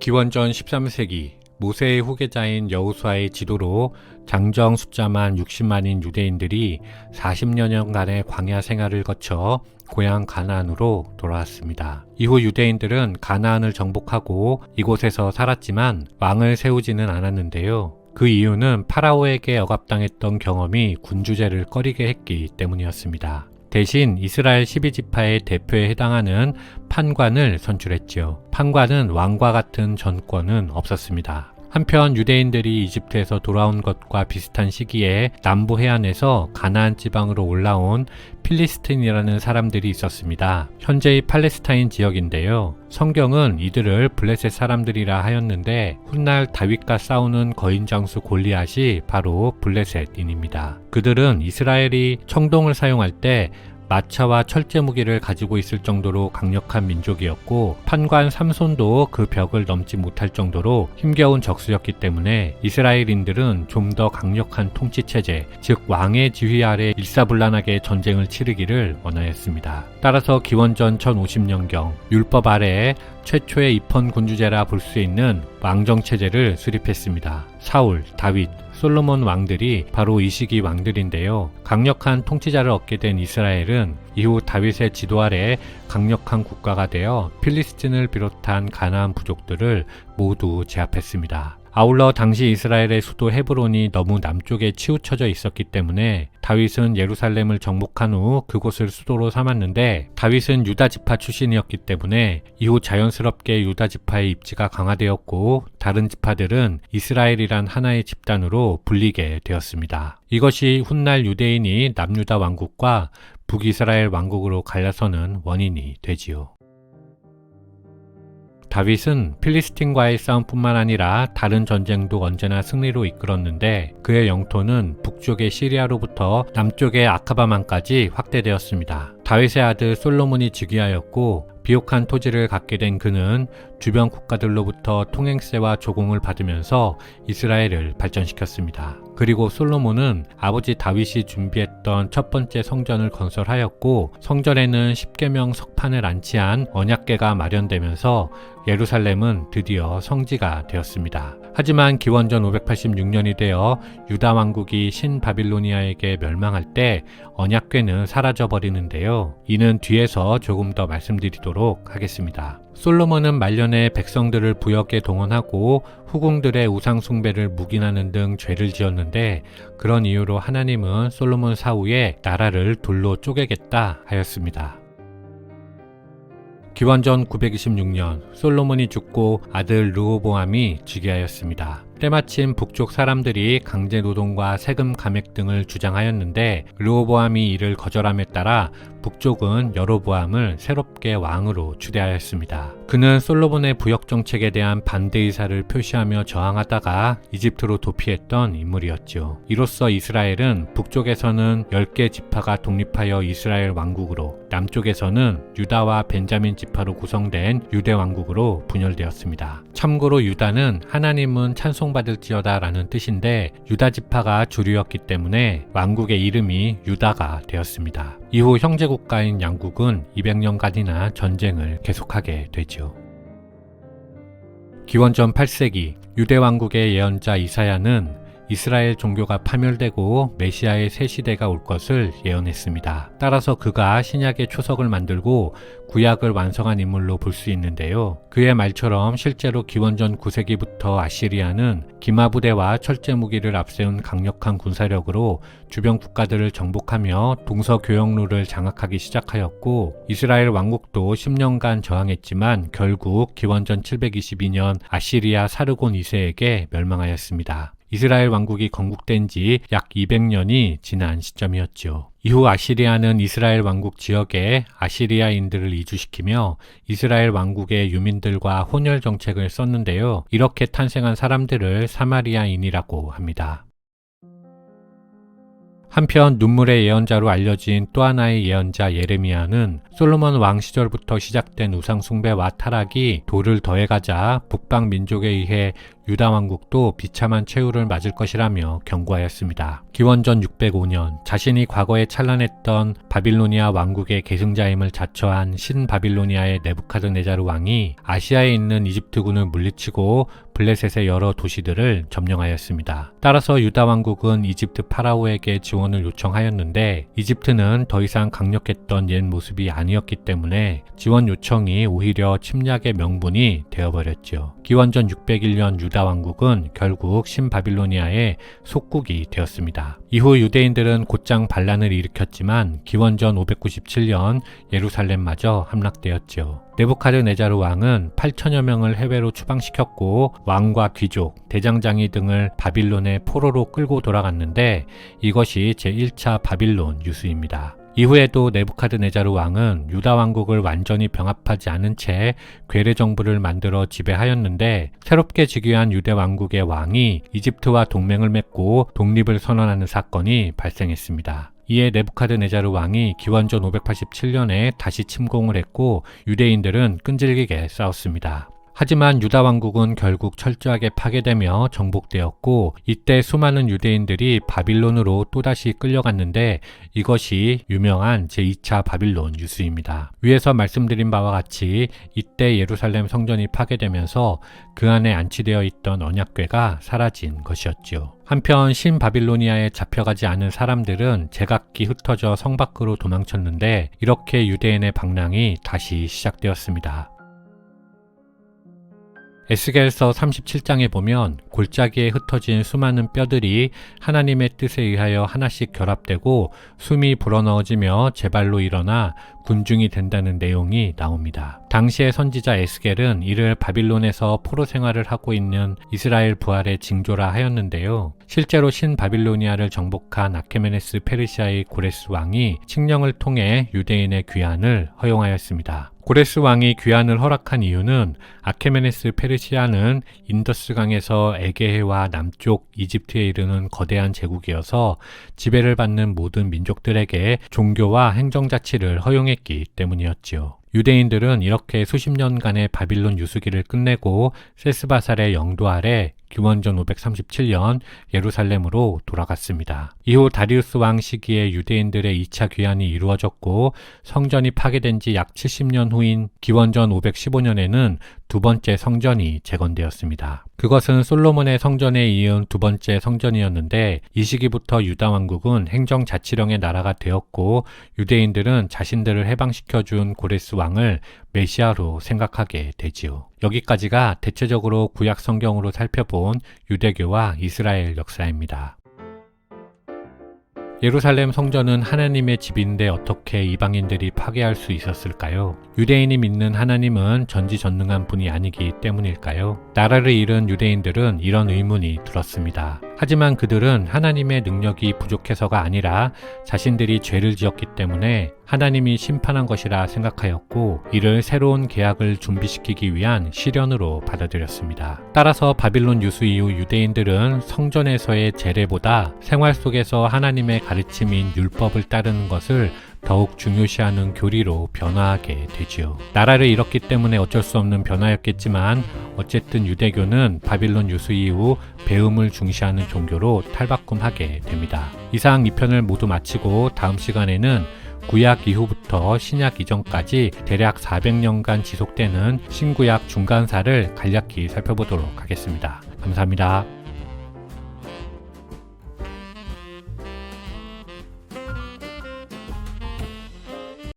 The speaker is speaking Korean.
기원전 13세기 모세의 후계자인 여호수아의 지도로 장정 숫자만 60만인 유대인들이 40여년간의 광야 생활을 거쳐 고향 가나안으로 돌아왔습니다. 이후 유대인들은 가나안을 정복하고 이곳에서 살았지만 왕을 세우지는 않았는데요. 그 이유는 파라오에게 억압당했던 경험이 군주제를 꺼리게 했기 때문이었습니다. 대신 이스라엘 12지파의 대표에 해당하는 판관을 선출했지요. 판관은 왕과 같은 전권은 없었습니다. 한편 유대인들이 이집트에서 돌아온 것과 비슷한 시기에 남부 해안에서 가나안 지방으로 올라온 필리스틴이라는 사람들이 있었습니다. 현재의 팔레스타인 지역인데요. 성경은 이들을 블레셋 사람들이라 하였는데 훗날 다윗과 싸우는 거인 장수 골리앗이 바로 블레셋인입니다. 그들은 이스라엘이 청동을 사용할 때 마차와 철제 무기를 가지고 있을 정도로 강력한 민족이었고 판관 삼손도 그 벽을 넘지 못할 정도로 힘겨운 적수였기 때문에 이스라엘인들은 좀 더 강력한 통치 체제, 즉 왕의 지휘 아래 일사불란하게 전쟁을 치르기를 원하였습니다. 따라서 기원전 1050년경 율법 아래 최초의 입헌 군주제라 볼 수 있는 왕정 체제를 수립했습니다. 사울, 다윗, 솔로몬 왕들이 바로 이 시기 왕들인데요. 강력한 통치자를 얻게 된 이스라엘은 이후 다윗의 지도 아래 강력한 국가가 되어 필리스틴을 비롯한 가나안 부족들을 모두 제압했습니다. 아울러 당시 이스라엘의 수도 헤브론이 너무 남쪽에 치우쳐져 있었기 때문에 다윗은 예루살렘을 정복한 후 그곳을 수도로 삼았는데 다윗은 유다 지파 출신이었기 때문에 이후 자연스럽게 유다 지파의 입지가 강화되었고 다른 지파들은 이스라엘이란 하나의 집단으로 불리게 되었습니다. 이것이 훗날 유대인이 남유다 왕국과 북이스라엘 왕국으로 갈라서는 원인이 되지요. 다윗은 필리스틴과의 싸움뿐만 아니라 다른 전쟁도 언제나 승리로 이끌었는데 그의 영토는 북쪽의 시리아로부터 남쪽의 아카바만까지 확대되었습니다. 다윗의 아들 솔로몬이 즉위하였고 비옥한 토지를 갖게 된 그는 주변 국가들로부터 통행세와 조공을 받으면서 이스라엘을 발전시켰습니다. 그리고 솔로몬은 아버지 다윗이 준비했던 첫 번째 성전을 건설하였고 성전에는 10계명 석판을 안치한 언약궤가 마련되면서 예루살렘은 드디어 성지가 되었습니다. 하지만 기원전 586년이 되어 유다 왕국이 신바빌로니아에게 멸망할 때 언약궤는 사라져 버리는데요. 이는 뒤에서 조금 더 말씀드리도록 하겠습니다. 솔로몬은 말년에 백성들을 부역에 동원하고 후궁들의 우상 숭배를 묵인하는 등 죄를 지었는데 그런 이유로 하나님은 솔로몬 사후에 나라를 둘로 쪼개겠다 하였습니다. 기원전 926년 솔로몬이 죽고 아들 르호보암이 즉위하였습니다. 때마침 북쪽 사람들이 강제 노동과 세금 감액 등을 주장하였는데 르호보암이 이를 거절함에 따라 북쪽은 여로보암을 새롭게 왕으로 추대하였습니다. 그는 솔로몬의 부역 정책에 대한 반대 의사를 표시하며 저항하다가 이집트로 도피했던 인물이었죠. 이로써 이스라엘은 북쪽에서는 10개 지파가 독립하여 이스라엘 왕국으로 남쪽에서는 유다와 벤자민 지파로 구성된 유대 왕국으로 분열되었습니다. 참고로 유다는 하나님은 찬송받을지어다 라는 뜻인데 유다 지파가 주류였기 때문에 왕국의 이름이 유다가 되었습니다. 이후 형제국 가인 양국은 200년간이나 전쟁을 계속하게 되죠. 기원전 8세기 유대 왕국의 예언자 이사야는 이스라엘 종교가 파멸되고 메시아의 새 시대가 올 것을 예언했습니다. 따라서 그가 신약의 초석을 만들고 구약을 완성한 인물로 볼 수 있는데요. 그의 말처럼 실제로 기원전 9세기부터 아시리아는 기마부대와 철제 무기를 앞세운 강력한 군사력으로 주변 국가들을 정복하며 동서 교역로를 장악하기 시작하였고 이스라엘 왕국도 10년간 저항했지만 결국 기원전 722년 아시리아 사르곤 2세에게 멸망하였습니다. 이스라엘 왕국이 건국된 지 약 200년이 지난 시점이었죠. 이후 아시리아는 이스라엘 왕국 지역에 아시리아인들을 이주시키며 이스라엘 왕국의 유민들과 혼혈 정책을 썼는데요. 이렇게 탄생한 사람들을 사마리아인이라고 합니다. 한편 눈물의 예언자로 알려진 또 하나의 예언자 예레미야는 솔로몬 왕 시절부터 시작된 우상 숭배와 타락이 돌을 더해가자 북방 민족에 의해 유다 왕국도 비참한 최후를 맞을 것이라며 경고하였습니다. 기원전 605년 자신이 과거에 찬란했던 바빌로니아 왕국의 계승자임을 자처한 신바빌로니아의 네부카드네자르 왕이 아시아에 있는 이집트군을 물리치고 블레셋의 여러 도시들을 점령하였습니다. 따라서 유다 왕국은 이집트 파라오에게 지원을 요청하였는데 이집트는 더 이상 강력했던 옛 모습이 아니 었기 때문에 지원 요청이 오히려 침략의 명분이 되어버렸죠. 기원전 601년 유다 왕국은 결국 신바빌로니아의 속국이 되었습니다. 이후 유대인들은 곧장 반란을 일으켰지만 기원전 597년 예루살렘마저 함락되었죠. 네부카드네자르 왕은 8천여 명을 해외로 추방시켰고 왕과 귀족, 대장장이 등을 바빌론의 포로로 끌고 돌아갔는데 이것이 제1차 바빌론 유수입니다. 이후에도 네부카드네자르 왕은 유다 왕국을 완전히 병합하지 않은 채 괴뢰 정부를 만들어 지배하였는데 새롭게 즉위한 유대 왕국의 왕이 이집트와 동맹을 맺고 독립을 선언하는 사건이 발생했습니다. 이에 네부카드네자르 왕이 기원전 587년에 다시 침공을 했고 유대인들은 끈질기게 싸웠습니다. 하지만 유다 왕국은 결국 철저하게 파괴되며 정복되었고 이때 수많은 유대인들이 바빌론으로 또다시 끌려갔는데 이것이 유명한 제2차 바빌론 유수입니다. 위에서 말씀드린 바와 같이 이때 예루살렘 성전이 파괴되면서 그 안에 안치되어 있던 언약궤가 사라진 것이었지요. 한편 신바빌로니아에 잡혀가지 않은 사람들은 제각기 흩어져 성 밖으로 도망쳤는데 이렇게 유대인의 방랑이 다시 시작되었습니다. 에스겔서 37장에 보면 골짜기에 흩어진 수많은 뼈들이 하나님의 뜻에 의하여 하나씩 결합되고 숨이 불어넣어지며 제발로 일어나 군중이 된다는 내용이 나옵니다. 당시의 선지자 에스겔은 이를 바빌론에서 포로 생활을 하고 있는 이스라엘 부활의 징조라 하였는데요. 실제로 신바빌로니아를 정복한 아케메네스 페르시아의 고레스 왕이 칙령을 통해 유대인의 귀환을 허용하였습니다. 고레스 왕이 귀환을 허락한 이유는 아케메네스 페르시아는 인더스강에서 에게해와 남쪽 이집트에 이르는 거대한 제국이어서 지배를 받는 모든 민족들에게 종교와 행정자치를 허용했기 때문이었지요. 유대인들은 이렇게 수십 년간의 바빌론 유수기를 끝내고 세스바살의 영도 아래 기원전 537년 예루살렘으로 돌아갔습니다. 이후 다리우스 왕 시기에 유대인들의 2차 귀환이 이루어졌고 성전이 파괴된 지 약 70년 후인 기원전 515년에는 두 번째 성전이 재건되었습니다. 그것은 솔로몬의 성전에 이은 두 번째 성전이었는데 이 시기부터 유다 왕국은 행정 자치령의 나라가 되었고 유대인들은 자신들을 해방시켜준 고레스 왕을 메시아로 생각하게 되지요. 여기까지가 대체적으로 구약 성경으로 살펴본 유대교와 이스라엘 역사입니다. 예루살렘 성전은 하나님의 집인데 어떻게 이방인들이 파괴할 수 있었을까요? 유대인이 믿는 하나님은 전지전능한 분이 아니기 때문일까요? 나라를 잃은 유대인들은 이런 의문이 들었습니다. 하지만 그들은 하나님의 능력이 부족해서가 아니라 자신들이 죄를 지었기 때문에 하나님이 심판한 것이라 생각하였고 이를 새로운 계약을 준비시키기 위한 시련으로 받아들였습니다. 따라서 바빌론 유수 이후 유대인들은 성전에서의 제례보다 생활 속에서 하나님의 가르침인 율법을 따르는 것을 더욱 중요시하는 교리로 변화하게 되지요. 나라를 잃었기 때문에 어쩔 수 없는 변화였겠지만 어쨌든 유대교는 바빌론 유수 이후 배움을 중시하는 종교로 탈바꿈하게 됩니다. 이상 2편을 모두 마치고 다음 시간에는 구약 이후부터 신약 이전까지 대략 400년간 지속되는 신구약 중간사를 간략히 살펴보도록 하겠습니다. 감사합니다.